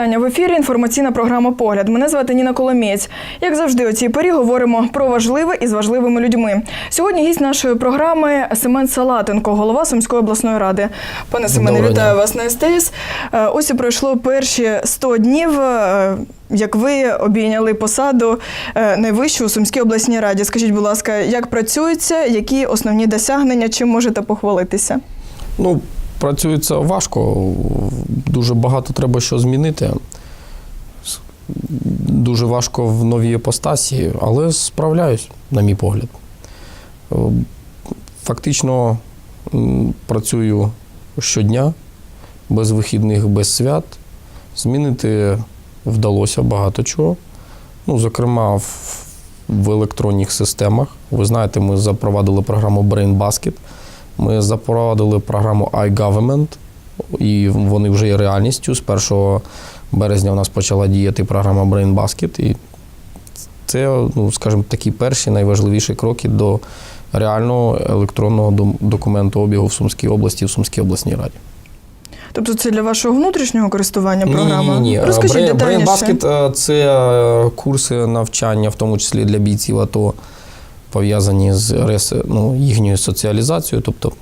вітання в ефірі. Інформаційна програма Погляд. Мене звати Ніна Коломієць. Як завжди, у цій порі говоримо про важливе і з важливими людьми. Сьогодні гість нашої програми Семен Салатенко, голова Сумської обласної ради. Пане Семене, вітаю вас на СТС. Е, Ось і пройшло перші 100 днів. е, Як ви обійняли посаду е, найвищу у Сумській обласній раді, скажіть, будь ласка, як працюється, які основні досягнення, чим можете похвалитися? Ну, працюється важко, дуже багато треба що змінити. Дуже важко в новій іпостасі, але справляюсь, на мій погляд. Фактично працюю щодня, без вихідних, без свят. Змінити вдалося багато чого. Ну, зокрема, в електронних системах. Ви знаєте, ми запровадили програму Brain Basket. Ми запровадили програму iGovernment, і вони вже є реальністю. З 1 березня у нас почала діяти програма Brain Basket. І це, ну, скажімо, такі перші найважливіші кроки до реального електронного документу обігу в Сумській області, в Сумській обласній раді. Тобто це для вашого внутрішнього користування програма? Ні, ні, ні. Розкажіть Brain, Brain детальніше. Basket е, це е, курси навчання, в тому числі для бійців АТО, пов'язані з ну, їхньою соціалізацією. Тобто,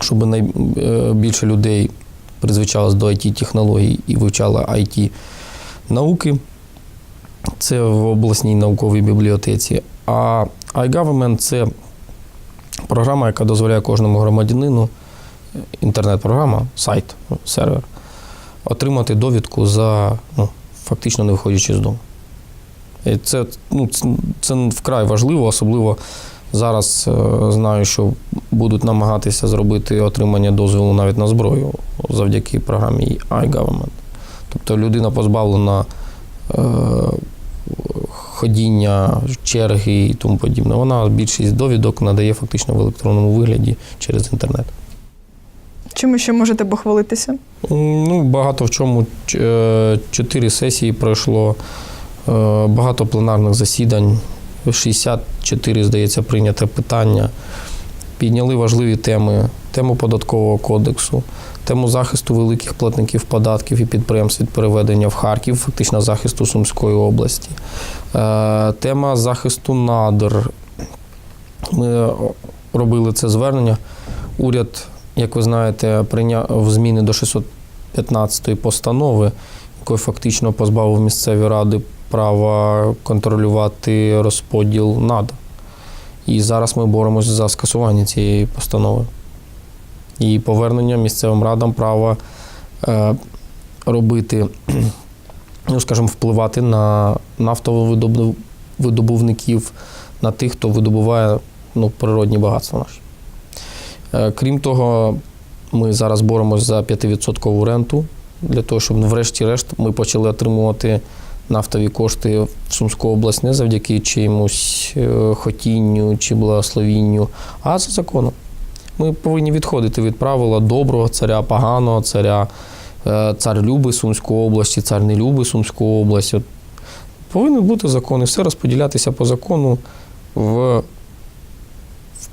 щоб найбільше людей призвичалось до IT-технологій і вивчало IT-науки. Це в обласній науковій бібліотеці. А iGovernment – це програма, яка дозволяє кожному громадянину, інтернет-програма, сайт, сервер, отримати довідку за ну, фактично не виходячи з дому. Це, ну, це, вкрай важливо, особливо зараз е, знаю, що будуть намагатися зробити отримання дозволу навіть на зброю завдяки програмі iGovernment. Тобто людина позбавлена е, ходіння, черги і тому подібне. Вона більшість довідок надає фактично в електронному вигляді через інтернет. Чим ще можете похвалитися? Ну, багато в чому. Е, Чотири сесії пройшло, багато пленарних засідань, 64, здається, прийняте питання. Підняли важливі теми: тему податкового кодексу, тему захисту великих платників податків і підприємств від переведення в Харків, фактично захисту Сумської області. Е, Тема захисту надр. Ми робили це звернення. Уряд, як ви знаєте, прийняв зміни до 615 постанови, якою фактично позбавив місцеві ради права контролювати розподіл надр. І зараз ми боремося за скасування цієї постанови. І повернення місцевим радам права е, робити, ну, скажімо, впливати на нафтовидобувників, на тих, хто видобуває ну, природні багатства наші. Е, Крім того, ми зараз боремося за 5% ренту для того, щоб врешті-решт ми почали отримувати нафтові кошти в Сумську область не завдяки чимось е, хотінню чи благословінню, а за законом. Ми повинні відходити від правила доброго царя, поганого царя, е, цар любить Сумську область, чи цар не любить Сумську область. От повинні бути закони, все розподілятися по закону в,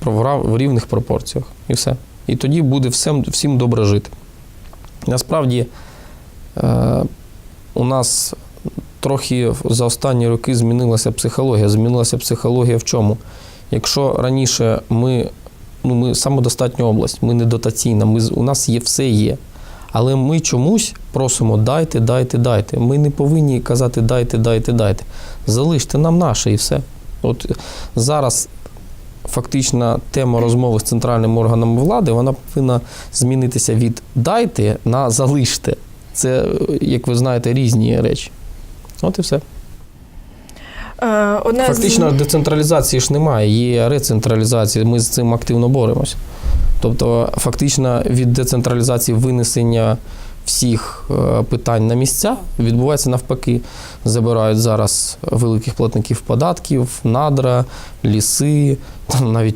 в, в рівних пропорціях. І все. І тоді буде всім, всім добре жити. Насправді, е, у нас трохи за останні роки змінилася психологія. Змінилася психологія в чому? Якщо раніше ми, ну, ми самодостатня область, ми не дотаційна, ми, у нас є все є. Але ми чомусь просимо дайте, дайте, дайте. Ми не повинні казати дайте, дайте, дайте. Залиште нам наше і все. От зараз фактично тема розмови з центральними органами влади вона повинна змінитися від дайте на залиште. Це, як ви знаєте, різні речі. От і все. Е, Одне Фактично з... децентралізації ж немає, є рецентралізація. Ми з цим активно боремося. Тобто, фактично, від децентралізації винесення всіх е, питань на місця відбувається навпаки. Забирають зараз великих платників податків, надра, ліси. Там навіть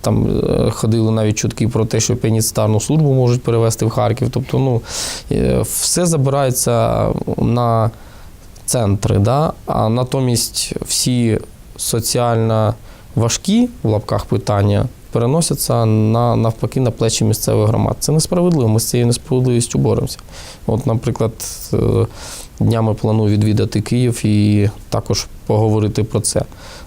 там е, ходили навіть чутки про те, що пенітарну службу можуть перевести в Харків. Тобто, ну, все забирається на центри, да? а натомість всі соціально важкі в лапках питання переносяться на навпаки на плечі місцевих громад. Це несправедливо. Ми з цією несправедливістю боремося. От, наприклад, е, днями планую відвідати Київ і також поговорити про це.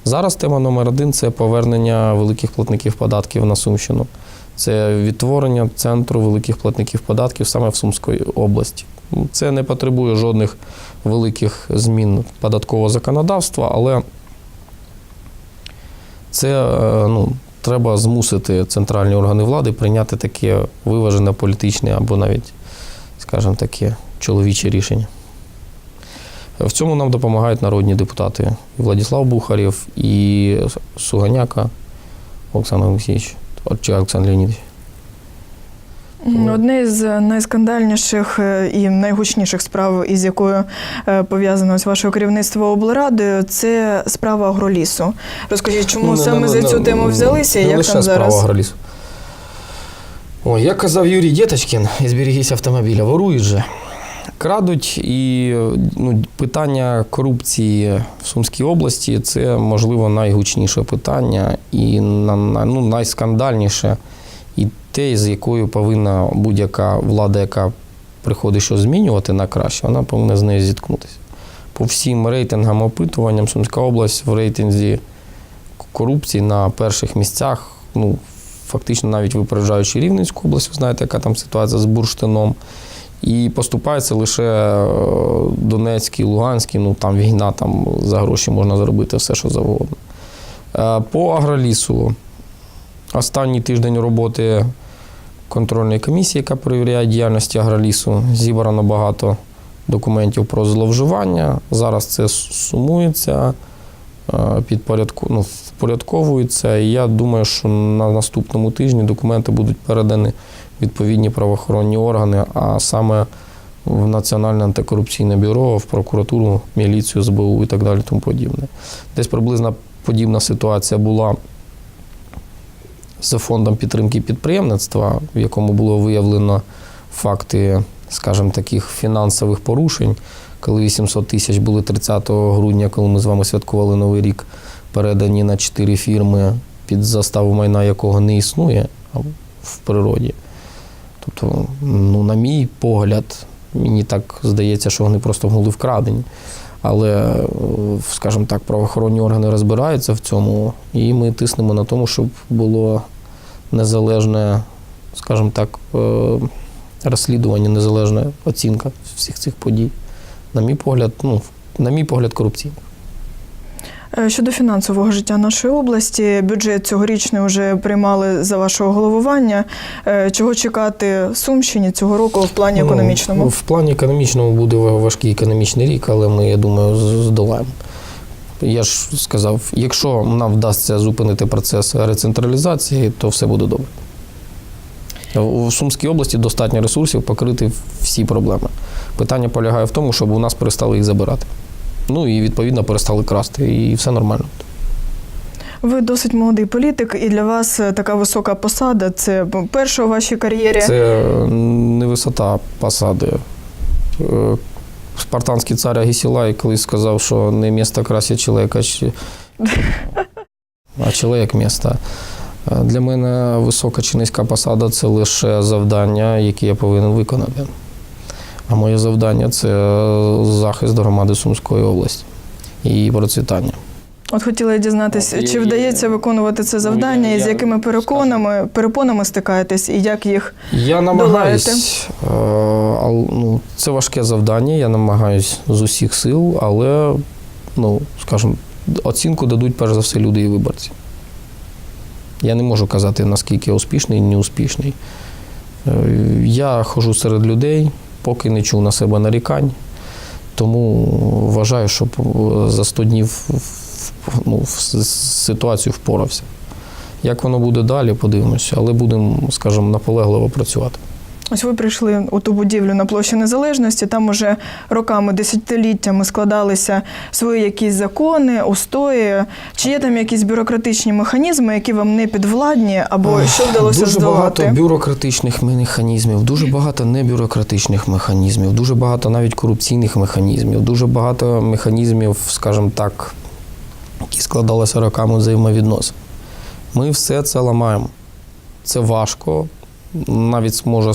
Зараз тема номер один це повернення великих платників податків на Сумщину. Це відтворення центру великих платників податків саме в Сумської області. Це не потребує жодних великих змін податкового законодавства, але це е, ну, треба змусити центральні органи влади прийняти таке виважене політичне або навіть, скажімо, таке чоловіче рішення. В цьому нам допомагають народні депутати і Владислав Бухарєв, і Суганяка Олександр Олексійович чи Олександр Леонідович. Одне з найскандальніших е, і найгучніших справ, із якою е, пов'язано ось ваше керівництво облрадою, це справа агролісу. Розкажіть, чому Ну, не- саме не- за не- цю тему взялися і як лише там справа зараз? агролісу. Ой, як казав Юрій Дєточкін із «Берегись автомобіля, ворують же. Крадуть і ну, питання корупції в Сумській області це, можливо, найгучніше питання і на, на- ну, найскандальніше, те, з якою повинна будь-яка влада, яка приходить щось змінювати на краще, вона повинна з нею зіткнутися. По всім рейтингам опитуванням Сумська область в рейтинзі корупції на перших місцях, ну, фактично навіть випереджаючи Рівненську область, ви знаєте, яка там ситуація з бурштином. І поступається лише е, Донецький, Луганський, ну там війна, там за гроші можна зробити все, що завгодно. Е, По агролісу останній тиждень роботи контрольної комісії, яка перевіряє діяльність агролісу, зібрано багато документів про зловживання. Зараз це сумується, е, підпорядку, ну, впорядковується. І я думаю, що на наступному тижні документи будуть передані відповідні правоохоронні органи, а саме в Національне антикорупційне бюро, в прокуратуру, міліцію, СБУ і так далі. Тому подібне. Десь приблизно подібна ситуація була з фондом підтримки підприємництва, в якому було виявлено факти, скажімо, таких фінансових порушень, коли 800 тисяч були 30 грудня, коли ми з вами святкували Новий рік, передані на чотири фірми, під заставу майна якого не існує в природі. Тобто, ну, на мій погляд, мені так здається, що вони просто були вкрадені. Але, е, скажімо так, правоохоронні органи розбираються в цьому, і ми тиснемо на тому, щоб було незалежне, скажімо так, е, розслідування, незалежна оцінка всіх цих подій. На мій погляд, ну, на мій погляд, корупційних. Е, Щодо фінансового життя нашої області, бюджет цьогорічний вже приймали за вашого головування. Е, Чого чекати Сумщині цього року в плані Ну, економічному? В плані економічному буде важкий економічний рік, але ми, я думаю, здолаємо. Я ж сказав, якщо нам вдасться зупинити процес рецентралізації, то все буде добре. У Сумській області достатньо ресурсів покрити всі проблеми. Питання полягає в тому, щоб у нас перестали їх забирати. Ну і відповідно перестали красти, і все нормально. Ви досить молодий політик, і для вас е, така висока посада це перша у вашій кар'єрі. Це не висота посади. Спартанський цар Агісілай колись сказав, що не місто красить чоловіка, а чоловік місто. Е, Для мене висока чи низька посада це лише завдання, які я повинен виконати. А моє завдання це захист громади Сумської області і процвітання. От хотіла я дізнатися, чи вдається виконувати це завдання, і з якими переконами, перепонами стикаєтесь, і як їх Я намагаюсь, е, ну, це важке завдання, я намагаюсь з усіх сил, але, ну, скажімо, оцінку дадуть перш за все люди і виборці. Я не можу казати, наскільки я успішний і неуспішний. Е, Я ходжу серед людей, поки не чув на себе нарікань. Тому вважаю, що е, за 100 днів ну, в с- ситуацію впорався. Як воно буде далі, подивимося, але будемо, скажімо, наполегливо працювати. Ось ви прийшли у ту будівлю на площі Незалежності. Там уже роками, десятиліттями складалися свої якісь закони, устої. Чи є там якісь бюрократичні механізми, які вам не підвладні, або що вдалося дуже здолати? багато бюрократичних механізмів, дуже багато небюрократичних механізмів, дуже багато навіть корупційних механізмів, дуже багато механізмів, скажімо так, які складалися роками взаємовідносин. Ми все це ламаємо. Це важко. Навіть можу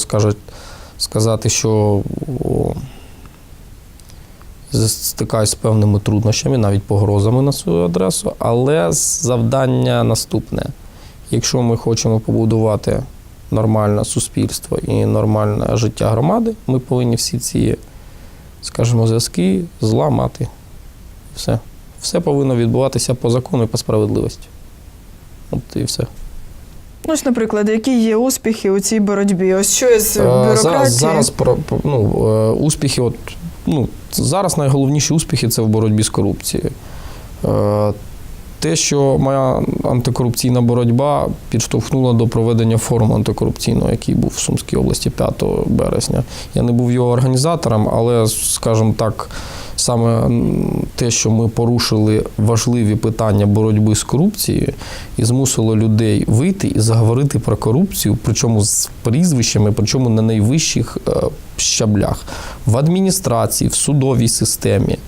сказати, що стикаюсь з певними труднощами, навіть погрозами на свою адресу. Але завдання наступне: якщо ми хочемо побудувати нормальне суспільство і нормальне життя громади, ми повинні всі ці, скажімо, зв'язки зламати. Все. Все повинно відбуватися по закону і по справедливості. От і все. Ну, ось, наприклад, які є успіхи у цій боротьбі? Ось що із Е, бюрократії? Зараз, зараз ну, е, успіхи, от, ну, зараз найголовніші успіхи це в боротьбі з корупцією. Е, Те, що моя антикорупційна боротьба підштовхнула до проведення форуму антикорупційного, який був в Сумській області 5 березня. Я не був його організатором, але, скажімо так, саме те, що ми порушили важливі питання боротьби з корупцією і змусило людей вийти і заговорити про корупцію, причому з прізвищами, причому на найвищих е, щаблях в адміністрації, в судовій системі,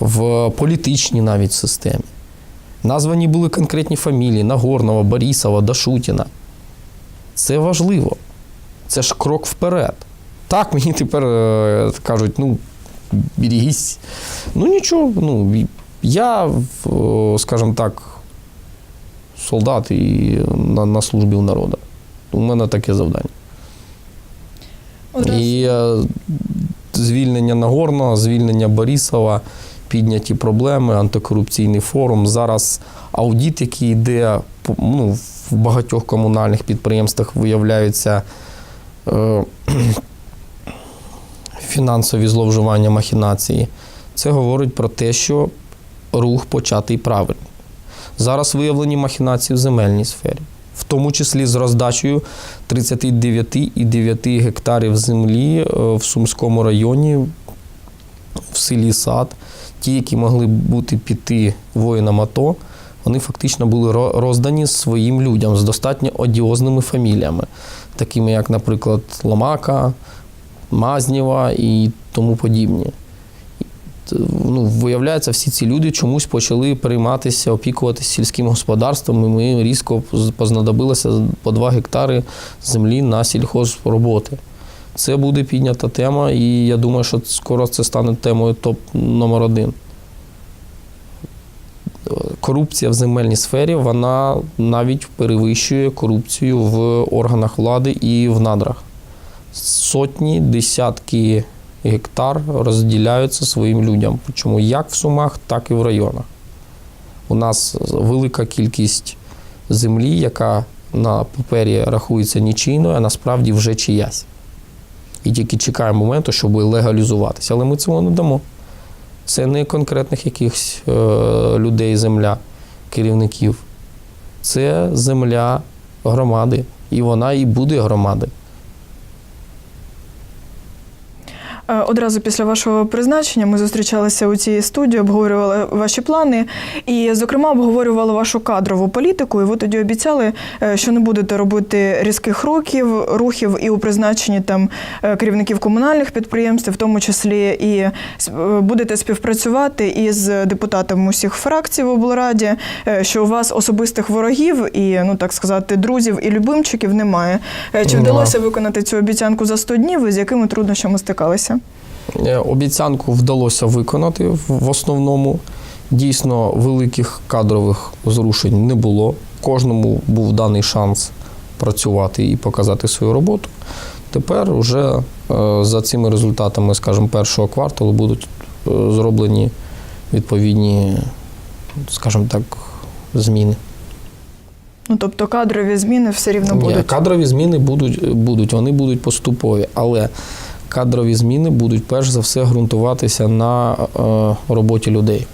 в політичній навіть системі. Названі були конкретні фамілії Нагорного, Борисова, Дашутіна. Це важливо. Це ж крок вперед. Так, мені тепер е, кажуть, ну, берегись. Ну нічого, ну, я, скажімо так, солдат і на, на службі у народу. У мене таке завдання. Одразу. І е, звільнення Нагорного, звільнення Борисова, підняті проблеми, антикорупційний форум. Зараз аудіт, який йде ну, в багатьох комунальних підприємствах, виявляються е, фінансові зловживання махінації. Це говорить про те, що рух початий правильно. Зараз виявлені махінації в земельній сфері, в тому числі з роздачею 39,9 гектарів землі е, в Сумському районі, в селі Сад. Ті, які могли бути піти воїнам АТО, вони фактично були роздані своїм людям з достатньо одіозними фаміліями, такими як, наприклад, Ломака, Мазнєва і тому подібні. Ну, виявляється, всі ці люди чомусь почали перейматися, опікуватися сільським господарством, і ми різко познадобилося по 2 гектари землі на сільхозроботи. Це буде піднята тема, і я думаю, що скоро це стане темою топ номер один. Корупція в земельній сфері вона навіть перевищує корупцію в органах влади і в надрах. Сотні, десятки гектар розділяються своїм людям. Причому як в Сумах, так і в районах. У нас велика кількість землі, яка на папері рахується нічийною, а насправді вже чиясь. І тільки чекаємо моменту, щоб легалізуватися. Але ми цього не дамо. Це не конкретних якихось е, людей земля, керівників. Це земля громади. І вона і буде громадою. Е, Одразу після вашого призначення ми зустрічалися у цій студії, обговорювали ваші плани і, зокрема, обговорювали вашу кадрову політику. І ви тоді обіцяли, е, що не будете робити різких рухів, рухів і у призначенні там е, керівників комунальних підприємств, в тому числі і е, будете співпрацювати із депутатами усіх фракцій в облраді, е, що у вас особистих ворогів і, ну так сказати, друзів і любимчиків немає. Е, Чи вдалося виконати цю обіцянку за 100 днів і з якими труднощами стикалися? Е, Обіцянку вдалося виконати в- основному. Дійсно, великих кадрових зрушень не було. Кожному був даний шанс працювати і показати свою роботу. Тепер вже е, за цими результатами, скажімо, першого кварталу будуть е, зроблені відповідні, скажімо так, зміни. Ну тобто кадрові зміни все рівно будуть? Ні, кадрові зміни будуть, будуть, вони будуть поступові, але кадрові зміни будуть перш за все ґрунтуватися на е, роботі людей.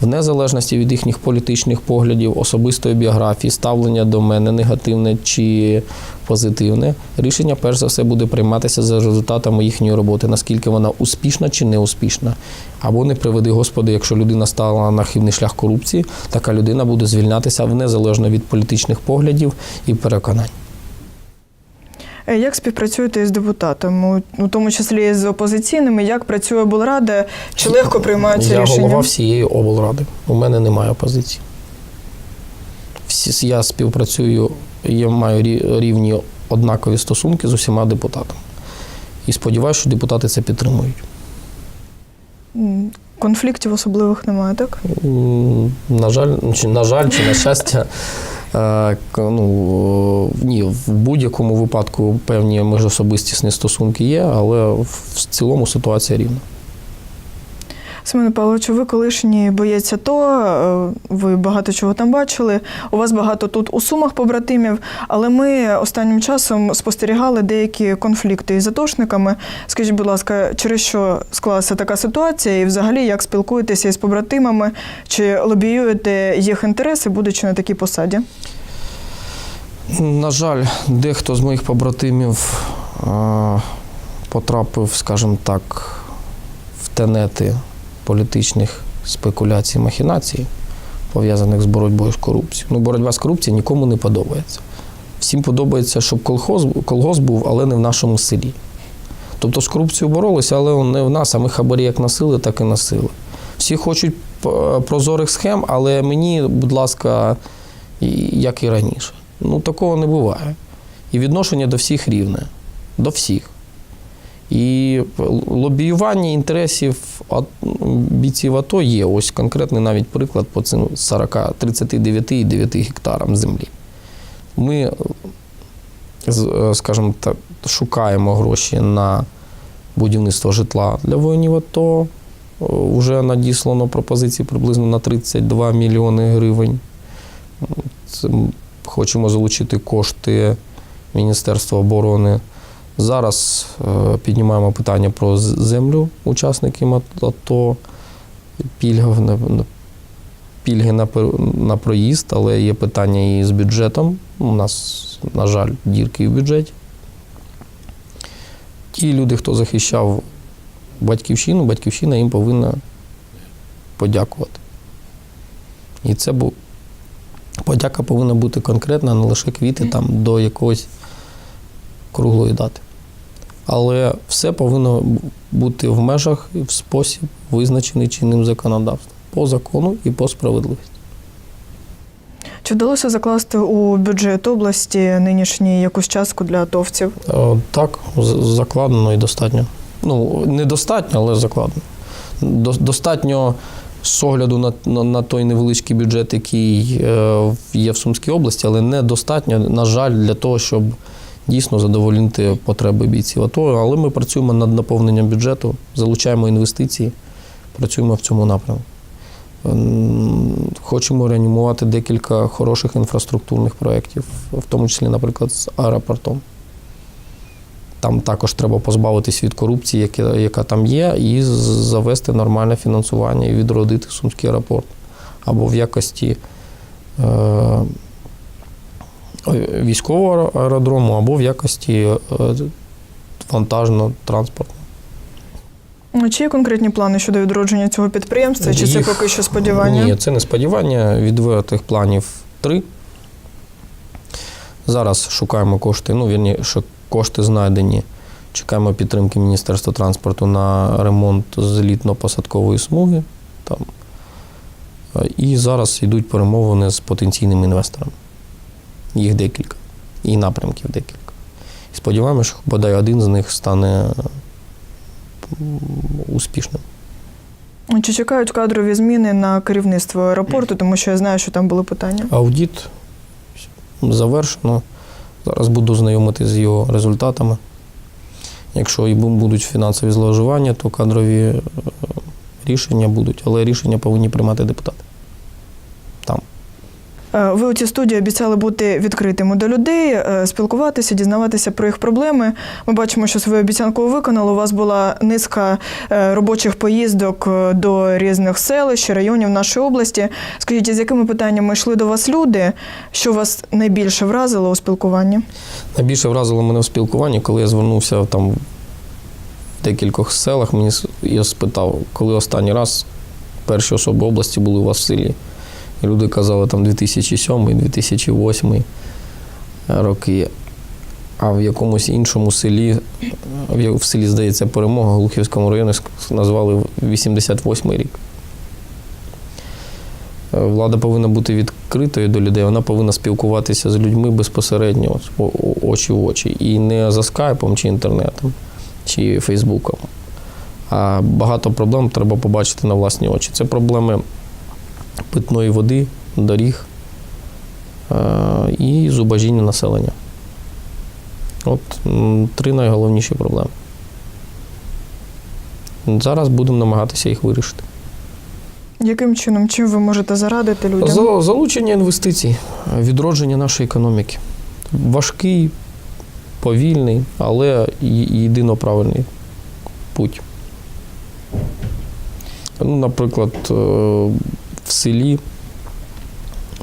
В незалежності від їхніх політичних поглядів, особистої біографії, ставлення до мене негативне чи позитивне, рішення перш за все буде прийматися за результатами їхньої роботи, наскільки вона успішна чи не успішна. Або не приведи Господи, якщо людина стала на хибний шлях корупції, така людина буде звільнятися в незалежно від політичних поглядів і переконань. Е, Як співпрацюєте з депутатами, у тому числі з опозиційними? Як працює облрада? Чи легко приймаються Я рішення? голова всієї облради. У мене немає опозиції. Всі, всі- я співпрацюю, я маю рівні однакові стосунки з усіма депутатами. І сподіваюся, що депутати це підтримують. Конфліктів особливих немає, так? На жаль, чи на жаль, чи на щастя. Е, Ну, ні, в будь-якому випадку певні міжособистісні стосунки є, але в цілому ситуація рівна. Семене Павловичу, ви колишній боєць АТО, е, ви багато чого там бачили. У вас багато тут у сумах побратимів, але ми останнім часом спостерігали деякі конфлікти із атошниками. Скажіть, будь ласка, через що склалася така ситуація, і взагалі як спілкуєтеся із побратимами, чи лобіюєте їх інтереси, будучи на такій посаді? На жаль, дехто з моїх побратимів е, потрапив, скажімо так, в тенети політичних спекуляцій, махінацій, пов'язаних з боротьбою з корупцією. Ну, боротьба з корупцією нікому не подобається. Всім подобається, щоб колгосп, колгосп був, але не в нашому селі. Тобто з корупцією боролися, але не в нас, а ми хабарі як носили, так і носили. Всі хочуть прозорих схем, але мені, будь ласка, як і раніше. Ну, такого не буває. І відношення до всіх рівне. До всіх. І лобіювання інтересів бійців АТО є. Ось конкретний навіть приклад по цим 40, 39,9 гектарам землі. Ми, скажімо так, шукаємо гроші на будівництво житла для воїнів АТО. Вже надіслано пропозиції приблизно на 32 мільйони гривень. Це хочемо залучити кошти Міністерства оборони. Зараз е, піднімаємо питання про землю учасників АТО, пільги пільги на проїзд, але є питання і з бюджетом. У нас, на жаль, дірки в бюджеті. Ті люди, хто захищав батьківщину, батьківщина їм повинна подякувати. І це був подяка повинна бути конкретна, не лише квіти там до якоїсь круглої дати. Але все повинно бути в межах і в спосіб, визначений чинним законодавством, по закону і по справедливості. Чи вдалося закласти у бюджет області нинішній якусь частку для атовців? Е, Так, закладено і достатньо. Ну, недостатньо, але закладено. Достатньо з огляду на, на, на той невеличкий бюджет, який е, є в Сумській області, але недостатньо, на жаль, для того, щоб дійсно задовольнити потреби бійців АТО. Але ми працюємо над наповненням бюджету, залучаємо інвестиції, працюємо в цьому напрямку. Ем, Хочемо реанімувати декілька хороших інфраструктурних проєктів, в тому числі, наприклад, з аеропортом. Там також треба позбавитись від корупції, яка, яка там є, і завести нормальне фінансування і відродити Сумський аеропорт. Або в якості е, військового аеродрому, або в якості е, вантажно-транспортного. Ну, Чи є конкретні плани щодо відродження цього підприємства? Чи це поки що сподівання? Ні, це не сподівання. Відвертих планів три. Зараз шукаємо кошти. Ну, вірні, що кошти знайдені. Чекаємо підтримки Міністерства транспорту на ремонт злітно-посадкової смуги. Там. Е, І зараз йдуть перемовини з потенційними інвесторами. Їх декілька. І напрямків декілька. І сподіваємося, що бодай один з них стане успішним. Чи чекають кадрові зміни на керівництво аеропорту, тому що я знаю, що там були питання. Аудіт завершено. Зараз буду знайомити з його результатами. Якщо і будуть фінансові зловживання, то кадрові е, рішення будуть, але рішення повинні приймати депутати. Е, Ви у цій студії обіцяли бути відкритими до людей, е, спілкуватися, дізнаватися про їх проблеми. Ми бачимо, що свою обіцянку виконали. У вас була низка е, робочих поїздок до різних селищ, районів нашої області. Скажіть, з якими питаннями йшли до вас люди? Що вас найбільше вразило у спілкуванні? Найбільше вразило мене в спілкуванні, коли я звернувся там в декількох селах, мені я спитав, коли останній раз перші особи області були у вас в селі. Люди казали там 2007-2008 роки. А в якомусь іншому селі, в селі, здається, перемога Глухівському районі назвали 88 рік. Е, Влада повинна бути відкритою до людей, вона повинна спілкуватися з людьми безпосередньо, очі в очі. І не за скайпом чи інтернетом, чи Фейсбуком. А багато проблем треба побачити на власні очі. Це проблеми питної води, доріг е, і зубожіння населення. От три найголовніші проблеми. Зараз будемо намагатися їх вирішити. Яким чином, чим ви можете зарадити людям? За- Залучення інвестицій, відродження нашої економіки. Важкий, повільний, але єдино правильний путь. Ну, наприклад, е, в селі,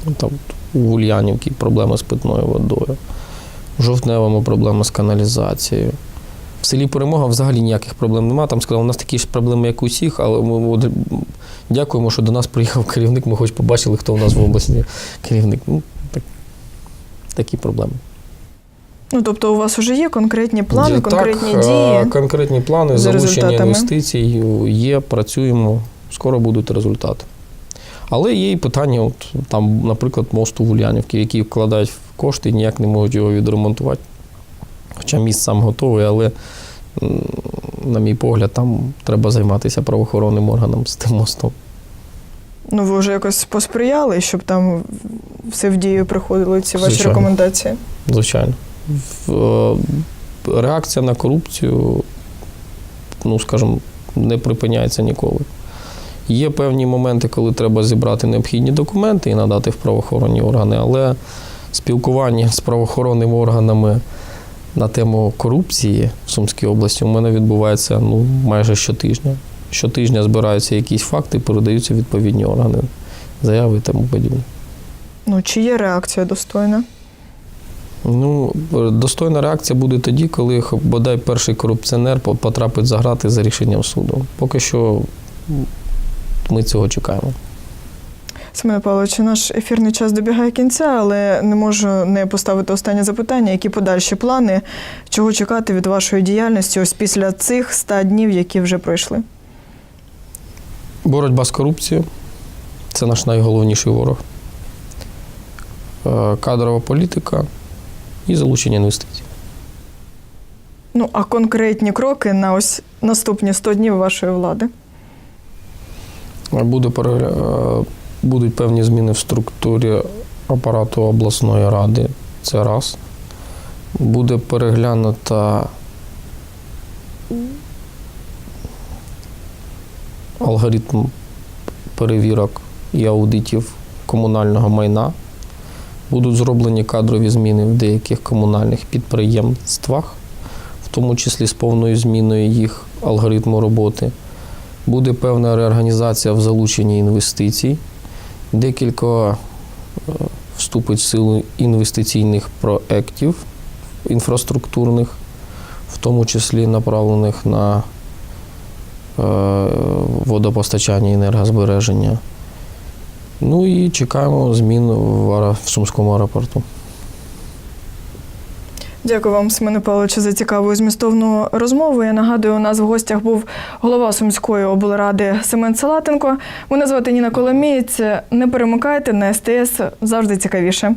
ну, там, у Ульянівці проблеми з питною водою, в Жовтневому проблеми з каналізацією. В селі Перемога взагалі ніяких проблем немає. Там сказали, у нас такі ж проблеми, як у всіх, але ми от дякуємо, що до нас приїхав керівник. Ми хоч побачили, хто у нас в області керівник. Ну, так, такі проблеми. Ну тобто, у вас вже є конкретні плани, Є, конкретні так, дії. е, Конкретні плани, залучення інвестицій є, працюємо, скоро будуть результати. Але є і питання, от, там, наприклад, мосту в Ульянівці, які вкладають в кошти і ніяк не можуть його відремонтувати. Хоча міст сам готовий, але, на мій погляд, там треба займатися правоохоронним органом з тим мостом. Ну ви вже якось посприяли, щоб там все в дію приходили ці ваші Звичайно. рекомендації. Звичайно. Е, Реакція на корупцію, ну, скажімо, не припиняється ніколи. Є певні моменти, коли треба зібрати необхідні документи і надати в правоохоронні органи, але спілкування з правоохоронними органами на тему корупції в Сумській області у мене відбувається ну, майже щотижня. Щотижня збираються якісь факти, передаються відповідні органи, заяви і тому подібне. Ну чи є реакція достойна? Ну, достойна реакція буде тоді, коли бодай перший корупціонер потрапить за грати за рішенням суду. Поки що ми цього чекаємо. Семене Павловичу, наш ефірний час добігає кінця, але не можу не поставити останнє запитання. Які подальші плани, чого чекати від вашої діяльності ось після цих ста днів, які вже пройшли? Боротьба з корупцією це наш найголовніший ворог. Е, Кадрова політика і залучення інвестицій. Ну а конкретні кроки на ось наступні 100 днів вашої влади? Буде перегля- е, Будуть певні зміни в структурі апарату обласної ради. Це раз. Буде переглянута алгоритм перевірок і аудитів комунального майна. Будуть зроблені кадрові зміни в деяких комунальних підприємствах, в тому числі з повною зміною їх алгоритму роботи. Буде певна реорганізація в залученні інвестицій. Декілька е, вступить в силу інвестиційних проєктів інфраструктурних, в тому числі направлених на е, водопостачання і енергозбереження. Ну і чекаємо змін в Сумському аеропорту. Дякую вам, Семене Павловичу, за цікаву і змістовну розмову. Я нагадую, у нас в гостях був голова Сумської облради Семен Салатенко. Мене звати Ніна Коломієць. Не перемикайте на СТС завжди цікавіше.